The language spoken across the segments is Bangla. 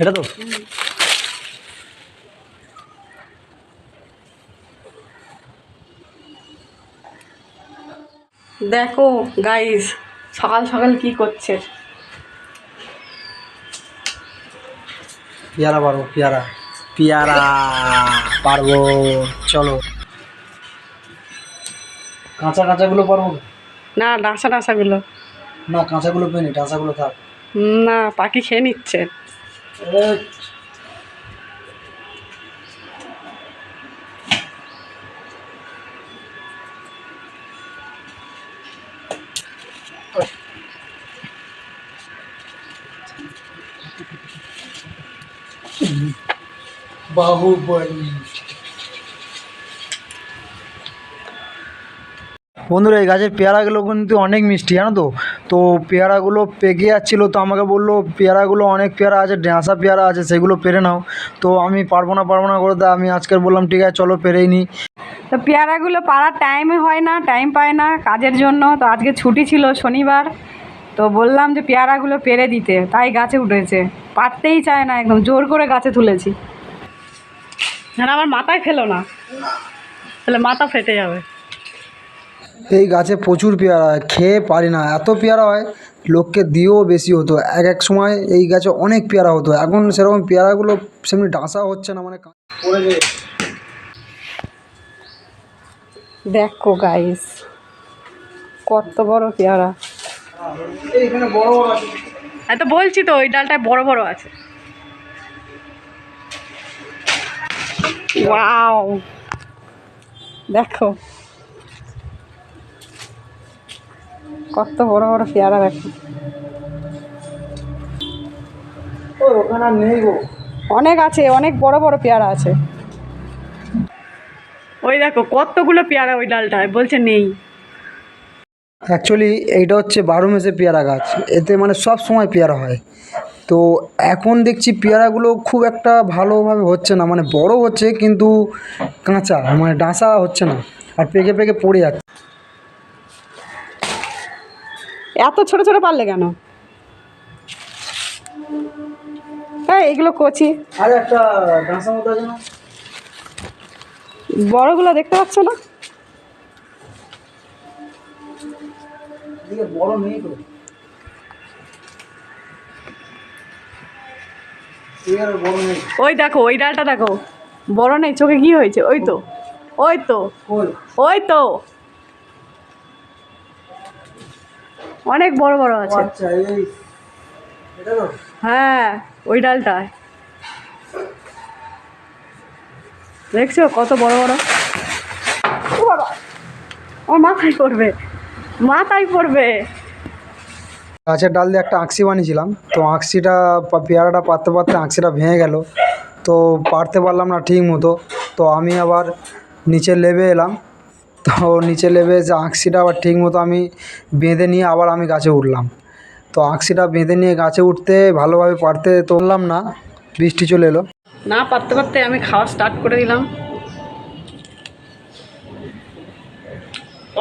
এটা তো? দেখো গাইস সকাল সকাল কি করছে? পেয়ারা পারব পেয়ারা। পেয়ারা পারব চলো। কাঁচা কাঁচাগুলো পারব না ডাঁসা ডাঁসাগুলো না কাঁচাগুলো পেনি ডাঁচাগুলো থাক। না পাখি খেয়ে নিচ্ছে। বাহুবলী। বন্ধুরা এই গাছের পেয়ারাগুলো কিন্তু অনেক মিষ্টি জানো তো? তো পেয়ারাগুলো পেকে যাচ্ছিল তো আমাকে বলল পেয়ারাগুলো অনেক পেয়ারা আছে ড্যাঁসা পেয়ারা আছে সেগুলো পেরে নাও। তো আমি পারব না পারব না করে তা আমি আজকের বললাম ঠিক আছে চলো পেরেই নিই তো পেয়ারাগুলো পাড়ার টাইমে হয় না টাইম পায় না কাজের জন্য। তো আজকে ছুটি ছিল শনিবার তো বললাম যে পেয়ারাগুলো পেরে দিতে তাই গাছে উঠেছে। পারতেই চায় না একদম জোর করে গাছে তুলেছি। না আমার মাথায় ফেলো না। তাহলে মাথা ফেটে যাবে। এই গাছে প্রচুর পেয়ারা হয় খেয়ে পারি না। এত পেয়ারা হয় লোককে দিয়েও বেশি হতো। এক এক সময় এই গাছে অনেক পেয়ারা হতো। এখন সেরকম পেয়ারাগুলো সেমনি ডাঁসা হচ্ছে না মানে দেখো গাইস কত বড় পেয়ারা। এইখানে বড় বড় আছে এত বলছি তো ওই ডালটায় বড় বড় আছে। ওয়াও দেখো। কত বড় বড় পেয়ারা দেখো। আর নেই গো। অনেক আছে অনেক বড় বড় পেয়ারা আছে। ওই দেখো কতগুলো পেয়ারা ওই ডালটায়? বলছে নেই। অ্যাকচুয়ালি এইটা হচ্ছে বারো মেসে পেয়ারা গাছ। এতে মানে সব সময় পেয়ারা হয়। তো এখন দেখছি পেয়ারাগুলো খুব একটা ভালোভাবে হচ্ছে না। মানে বড় হচ্ছে কিন্তু কাঁচা মানে ডাঁসা হচ্ছে না। আর পেকে পেকে পড়ে যাচ্ছে। এত ছোট ছোট পারলে কেন? হ্যাঁ এগুলো কচি। বড়গুলো দেখতে পাচ্ছ না? বড় নেই তো। ওই দেখো ওই ডালটা দেখো। বড় নেই চোখে কি হয়েছে? ওই তো ওই তো ওই তো। অনেক বড় বড় আছে। আচ্ছা এই এটা তো। হ্যাঁ ওই ডালটায় দেখছ কত বড় বড়? ও মাথায় পড়বে মাথায় পড়বে। গাছের ডাল দিয়ে একটা আঁকশি বানিয়েছিলাম তো আঁকশিটা পেয়ারাটা পারতে পারতে আঁকশিটা ভেঙে গেল তো পারতে পারলাম না ঠিক মতো তো আমি আবার নিচে লেবে এলাম তো নিচে লেবে যে আঁকশিটা আবার ঠিক মতো আমি বেঁধে নিয়ে আবার আমি গাছে উঠলাম। তো আঁকশিটা বেঁধে নিয়ে গাছে উঠতে ভালোভাবে পারতে তো পারলাম না, বৃষ্টি চলে এলো। না, পারতে পারতে আমি খাওয়া স্টার্ট করে দিলাম।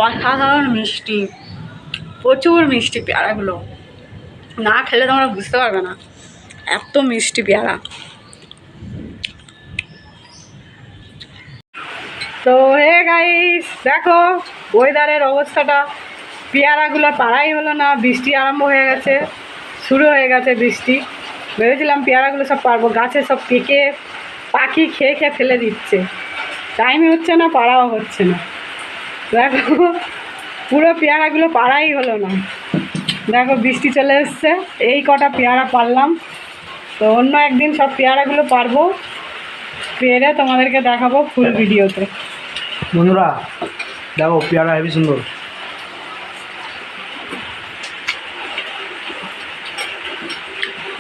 অসাধারণ মিষ্টি, প্রচুর মিষ্টি পেয়ারাগুলো। না খেলে তোমরা বুঝতে পারবে না, এত মিষ্টি পেয়ারা। তো হে গাইস দেখো ওয়েদারের অবস্থাটা। পেয়ারাগুলো পাড়াই হলো না বৃষ্টি আরম্ভ হয়ে গেছে শুরু হয়ে গেছে বৃষ্টি। ভেবেছিলাম পেয়ারাগুলো সব পারব গাছে সব পেকে পাখি খেয়ে খেয়ে ফেলে দিচ্ছে। টাইম হচ্ছে না পাড়াও হচ্ছে না। দেখো পুরো পেয়ারাগুলো পাড়াই হলো না। দেখো বৃষ্টি চলে এসছে এই কটা পেয়ারা পারলাম তো অন্য একদিন সব পেয়ারাগুলো পারব পেরে তোমাদেরকে দেখাবো ফুল ভিডিওতে বন্ধুরা দেখো পেয়ারা হেবি সুন্দর।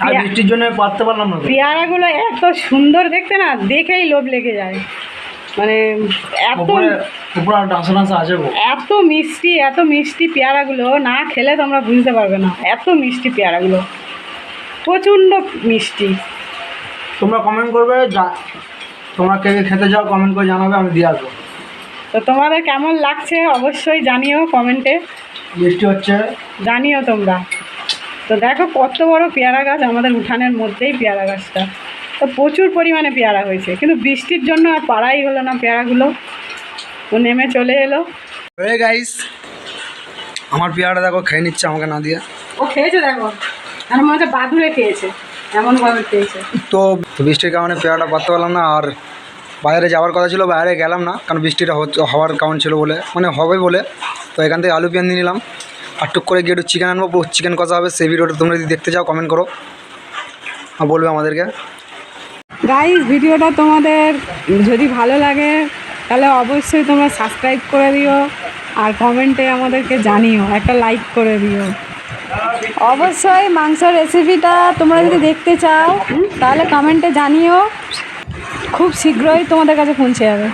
আর বৃষ্টির জন্য পারতে পারলাম না পেয়ারাগুলো এত সুন্দর দেখতে না দেখেই লোভ লেগে যায়। মানে এত এত মিষ্টি এত মিষ্টি পেয়ারাগুলো না খেলে তোমরা বুঝতে পারবে না। এত মিষ্টি পেয়ারাগুলো। প্রচণ্ড মিষ্টি। তোমরা কমেন্ট করবে যা তোমরা কে কে খেতে চাও কমেন্ট করে জানাবে আমি দিয়ে আসব। তো তোমাদের কেমন লাগছে অবশ্যই জানিও কমেন্টে। বৃষ্টি হচ্ছে। জানিও তোমরা। তো দেখো কত বড় পেয়ারা গাছ আমাদের উঠানের মধ্যেই পেয়ারা গাছটা। তো প্রচুর পরিমাণে পেয়ারা হয়েছে। কিন্তু বৃষ্টির জন্য আর পাড়াই হলো না পেয়ারাগুলো। তো নেমে চলে এলো। হয়ে গাইস আমার পেয়ারাটা দেখো খেয়ে নিচ্ছে আমাকে না দিয়ে। ও খেয়েছে দেখো। আর মনে হচ্ছে বাদুড়ে খেয়েছে। এমনভাবে খেয়েছে। তো বৃষ্টির কারণে পেয়ারাটা পারতে পারলাম না আর বাইরে যাওয়ার কথা ছিল, বাইরে গেলাম না, কারণ বৃষ্টিটা হওয়ার কারণ ছিল বলে মানে হবে বলে। তো এখান থেকে আলু পেঁয়াজ নিয়ে নিলাম। আর টুক করে গিয়ে একটু চিকেন আনব চিকেন কষা হবে, সেই ভিডিওটা তোমরা যদি দেখতে চাও কমেন্ট করো। আর বলবে আমাদেরকে। গাইস ভিডিওটা তোমাদের যদি ভালো লাগে, তাহলে অবশ্যই তোমরা সাবস্ক্রাইব করে দিও, আর কমেন্টে আমাদেরকে জানিও, একটা লাইক করে দিও। অবশ্যই মাংস রেসিপিটা তোমরা যদি দেখতে চাও, তাহলে কমেন্টে জানিও। খুব শীঘ্রই তোমাদের কাছে পৌঁছে যাবে।